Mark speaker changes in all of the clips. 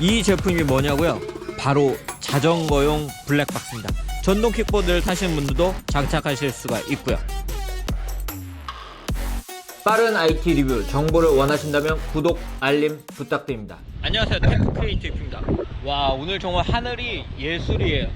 Speaker 1: 이 제품이 뭐냐고요? 바로 자전거용 블랙박스입니다. 전동 킥보드를 타시는 분들도 장착하실 수가 있고요. 빠른 IT 리뷰 정보를 원하신다면 구독, 알림 부탁드립니다. 안녕하세요. 테크 크리에이티브입니다. 와, 오늘 정말 하늘이 예술이에요.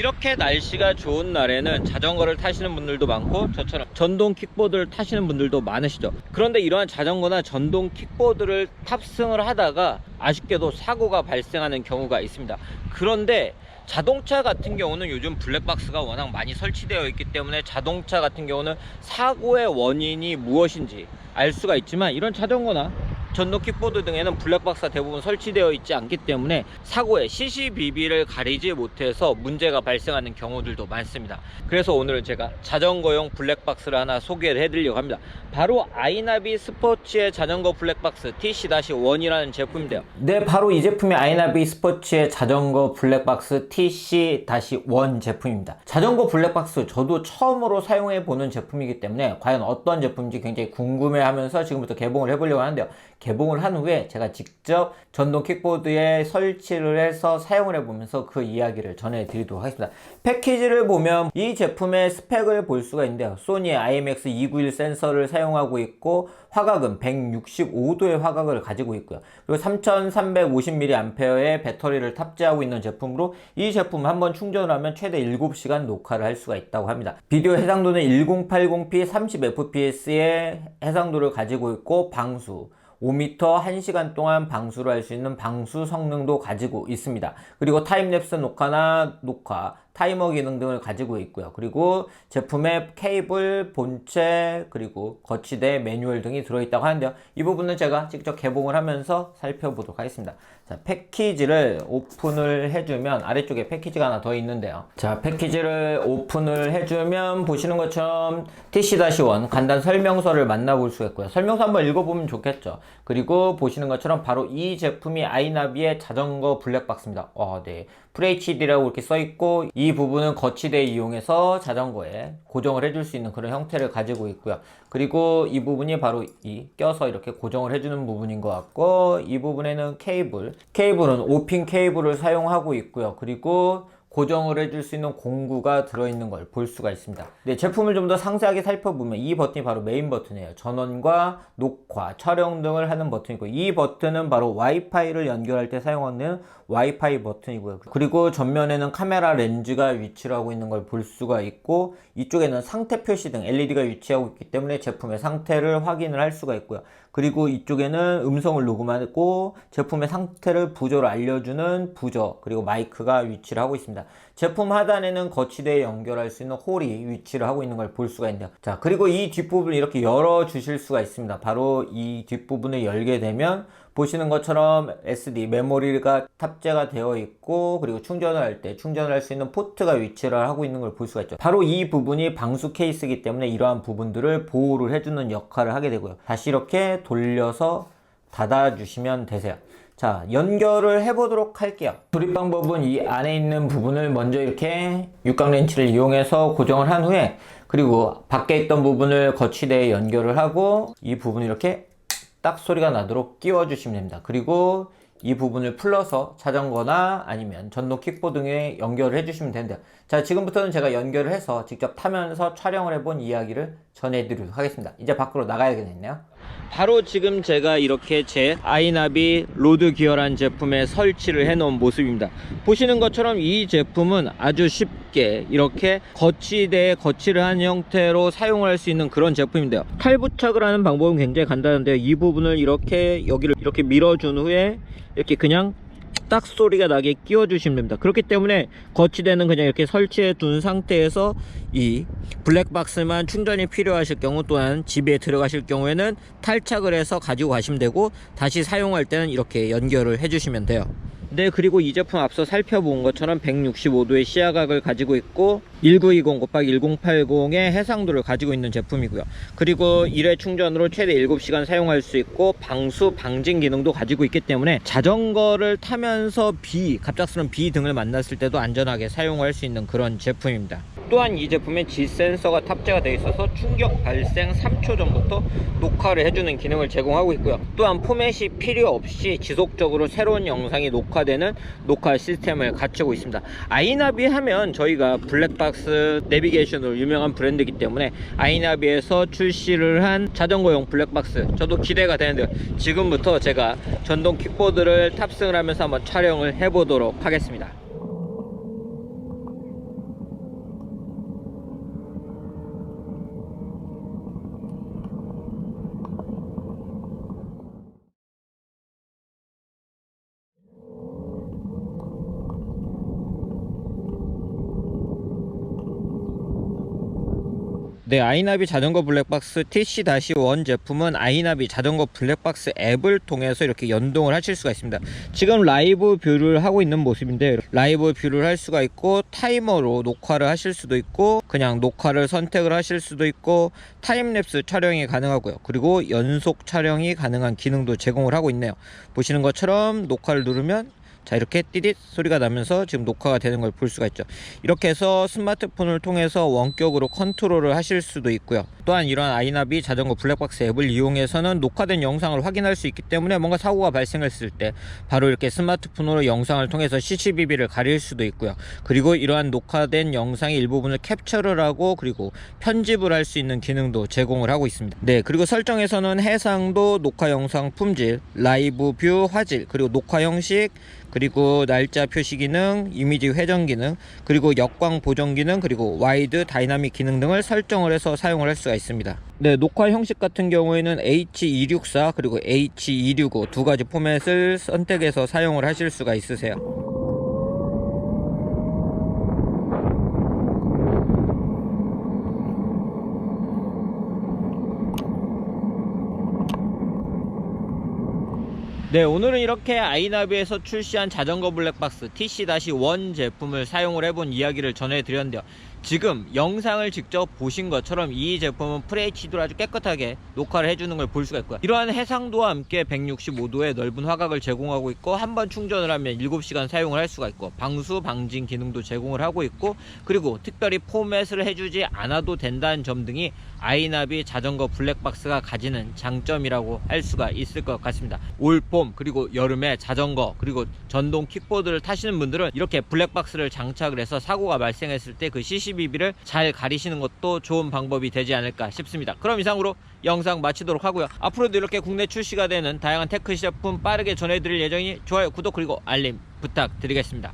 Speaker 1: 이렇게 날씨가 좋은 날에는 자전거를 타시는 분들도 많고 저처럼 전동 킥보드를 타시는 분들도 많으시죠. 그런데 이러한 자전거나 전동 킥보드를 탑승을 하다가 아쉽게도 사고가 발생하는 경우가 있습니다. 그런데 자동차 같은 경우는 요즘 블랙박스가 워낙 많이 설치되어 있기 때문에 자동차 같은 경우는 사고의 원인이 무엇인지 알 수가 있지만 이런 자전거나 전동 킥보드 등에는 블랙박스가 대부분 설치되어 있지 않기 때문에 사고의 CCBB를 가리지 못해서 문제가 발생하는 경우들도 많습니다. 그래서 오늘은 제가 자전거용 블랙박스를 하나 소개를 해드리려고 합니다. 바로 아이나비 스포츠의 자전거 블랙박스 TC-1이라는 제품인데요. 네, 바로 이 제품이 아이나비 스포츠의 자전거 블랙박스 TC-1 제품입니다. 자전거 블랙박스 저도 처음으로 사용해 보는 제품이기 때문에 과연 어떤 제품인지 굉장히 궁금해 하면서 지금부터 개봉을 해보려고 하는데요. 개봉을 한 후에 제가 직접 전동 킥보드에 설치를 해서 사용을 해보면서 그 이야기를 전해드리도록 하겠습니다. 패키지를 보면 이 제품의 스펙을 볼 수가 있는데요. 소니의 IMX291 센서를 사용하고 있고 화각은 165도의 화각을 가지고 있고요. 그리고 3350mAh의 배터리를 탑재하고 있는 제품으로 이 제품 한번 충전을 하면 최대 7시간 녹화를 할 수가 있다고 합니다. 비디오 해상도는 1080p 30fps의 해상도를 가지고 있고 방수 5m 1시간 동안 방수를 할 수 있는 방수 성능도 가지고 있습니다. 그리고 타임랩스 녹화나 녹화, 타이머 기능 등을 가지고 있고요. 그리고 제품에 케이블, 본체, 그리고 거치대, 매뉴얼 등이 들어있다고 하는데요. 이 부분은 제가 직접 개봉을 하면서 살펴보도록 하겠습니다. 자, 패키지를 오픈을 해주면 아래쪽에 패키지가 하나 더 있는데요. 자, 패키지를 오픈을 해주면 보시는 것처럼 TC-1 간단 설명서를 만나볼 수가 있고요. 설명서 한번 읽어보면 좋겠죠. 그리고 보시는 것처럼 바로 이 제품이 아이나비의 자전거 블랙박스입니다. 어, 네. FHD라고 이렇게 써있고 이 부분은 거치대 이용해서 자전거에 고정을 해줄 수 있는 그런 형태를 가지고 있고요. 그리고 이 부분이 바로 이 껴서 이렇게 고정을 해주는 부분인 것 같고 이 부분에는 케이블 케이블은 5핀 케이블을 사용하고 있고요. 그리고 고정을 해줄 수 있는 공구가 들어있는 걸 볼 수가 있습니다. 네, 제품을 좀 더 상세하게 살펴보면 이 버튼이 바로 메인 버튼이에요. 전원과 녹화, 촬영 등을 하는 버튼이고 이 버튼은 바로 와이파이를 연결할 때 사용하는 와이파이 버튼이고요. 그리고 전면에는 카메라 렌즈가 위치를 하고 있는 걸 볼 수가 있고 이쪽에는 상태 표시 등 LED가 위치하고 있기 때문에 제품의 상태를 확인을 할 수가 있고요. 그리고 이쪽에는 음성을 녹음하고 제품의 상태를 부저로 알려주는 부저 그리고 마이크가 위치를 하고 있습니다. 제품 하단에는 거치대에 연결할 수 있는 홀이 위치를 하고 있는 걸 볼 수가 있는데요. 자 그리고 이 뒷부분을 이렇게 열어 주실 수가 있습니다. 바로 이 뒷부분을 열게 되면 보시는 것처럼 SD 메모리가 탑재가 되어 있고 그리고 충전을 할 때 충전을 할 수 있는 포트가 위치를 하고 있는 걸 볼 수가 있죠. 바로 이 부분이 방수 케이스이기 때문에 이러한 부분들을 보호를 해주는 역할을 하게 되고요. 다시 이렇게 돌려서 닫아주시면 되세요. 자, 연결을 해보도록 할게요. 조립 방법은 이 안에 있는 부분을 먼저 이렇게 육각 렌치를 이용해서 고정을 한 후에 그리고 밖에 있던 부분을 거치대에 연결을 하고 이 부분을 이렇게 딱 소리가 나도록 끼워 주시면 됩니다. 그리고 이 부분을 풀러서 자전거나 아니면 전동 킥보드 등에 연결을 해주시면 되는데요. 자, 지금부터는 제가 연결을 해서 직접 타면서 촬영을 해본 이야기를 전해드리도록 하겠습니다. 이제 밖으로 나가야겠네요. 바로 지금 제가 이렇게 제 아이나비 로드 기어란 제품에 설치를 해 놓은 모습입니다. 보시는 것처럼 이 제품은 아주 쉽게 이렇게 거치대에 거치를 한 형태로 사용을 할수 있는 그런 제품인데요. 탈 부착을 하는 방법은 굉장히 간단한데요. 이 부분을 이렇게 여기를 이렇게 밀어준 후에 이렇게 그냥 딱 소리가 나게 끼워 주시면 됩니다. 그렇기 때문에 거치대는 그냥 이렇게 설치해 둔 상태에서 이 블랙박스만 충전이 필요하실 경우 또한 집에 들어가실 경우에는 탈착을 해서 가지고 가시면 되고 다시 사용할 때는 이렇게 연결을 해 주시면 돼요 네 그리고 이 제품 앞서 살펴본 것처럼 165도의 시야각을 가지고 있고 1920 곱하기 1080의 해상도를 가지고 있는 제품이고요. 그리고 1회 충전으로 최대 7시간 사용할 수 있고 방수 방진 기능도 가지고 있기 때문에 자전거를 타면서 비 갑작스러운 비 등을 만났을 때도 안전하게 사용할 수 있는 그런 제품입니다 또한 이 제품에 G 센서가 탑재가 되어 있어서 충격 발생 3초 전부터 녹화를 해주는 기능을 제공하고 있고요. 또한 포맷이 필요 없이 지속적으로 새로운 영상이 녹화되는 녹화 시스템을 갖추고 있습니다. 아이나비 하면 저희가 블랙박스 내비게이션으로 유명한 브랜드이기 때문에 아이나비에서 출시를 한 자전거용 블랙박스 저도 기대가 되는데요. 지금부터 제가 전동 킥보드를 탑승을 하면서 한번 촬영을 해보도록 하겠습니다. 네, 아이나비 자전거 블랙박스 TC-1 제품은 아이나비 자전거 블랙박스 앱을 통해서 이렇게 연동을 하실 수가 있습니다. 지금 라이브 뷰를 하고 있는 모습인데 라이브 뷰를 할 수가 있고 타이머로 녹화를 하실 수도 있고 그냥 녹화를 선택을 하실 수도 있고 타임랩스 촬영이 가능하고요. 그리고 연속 촬영이 가능한 기능도 제공을 하고 있네요. 보시는 것처럼 녹화를 누르면 자 이렇게 띠릿 소리가 나면서 지금 녹화가 되는 걸 볼 수가 있죠. 이렇게 해서 스마트폰을 통해서 원격으로 컨트롤을 하실 수도 있고요. 또한 이런 아이나비 자전거 블랙박스 앱을 이용해서는 녹화된 영상을 확인할 수 있기 때문에 뭔가 사고가 발생했을 때 바로 이렇게 스마트폰으로 영상을 통해서 CCTV를 가릴 수도 있고요. 그리고 이러한 녹화된 영상의 일부분을 캡처를 하고 그리고 편집을 할 수 있는 기능도 제공을 하고 있습니다. 네 그리고 설정에서는 해상도 녹화 영상 품질 라이브 뷰 화질 그리고 녹화 형식 그리고 날짜 표시 기능, 이미지 회전 기능, 그리고 역광 보정 기능, 그리고 와이드 다이나믹 기능 등을 설정을 해서 사용을 할 수가 있습니다. 네, 녹화 형식 같은 경우에는 H264 그리고 H265 두 가지 포맷을 선택해서 사용을 하실 수가 있으세요. 네 오늘은 이렇게 아이나비에서 출시한 자전거 블랙박스 TC-1 제품을 사용을 해본 이야기를 전해드렸는데요 지금 영상을 직접 보신 것처럼 이 제품은 FHD로 아주 깨끗하게 녹화를 해주는 걸 볼 수가 있고요. 이러한 해상도와 함께 165도의 넓은 화각을 제공하고 있고 한 번 충전을 하면 7시간 사용을 할 수가 있고 방수 방진 기능도 제공을 하고 있고 그리고 특별히 포맷을 해주지 않아도 된다는 점 등이 아이나비 자전거 블랙박스가 가지는 장점이라고 할 수가 있을 것 같습니다. 올봄 그리고 여름에 자전거 그리고 전동 킥보드를 타시는 분들은 이렇게 블랙박스를 장착을 해서 사고가 발생했을 때 그 CCTV를 잘 가리시는 것도 좋은 방법이 되지 않을까 싶습니다. 그럼 이상으로 영상 마치도록 하고요. 앞으로도 이렇게 국내 출시가 되는 다양한 테크 제품 빠르게 전해드릴 예정이니 좋아요 구독 그리고 알림 부탁드리겠습니다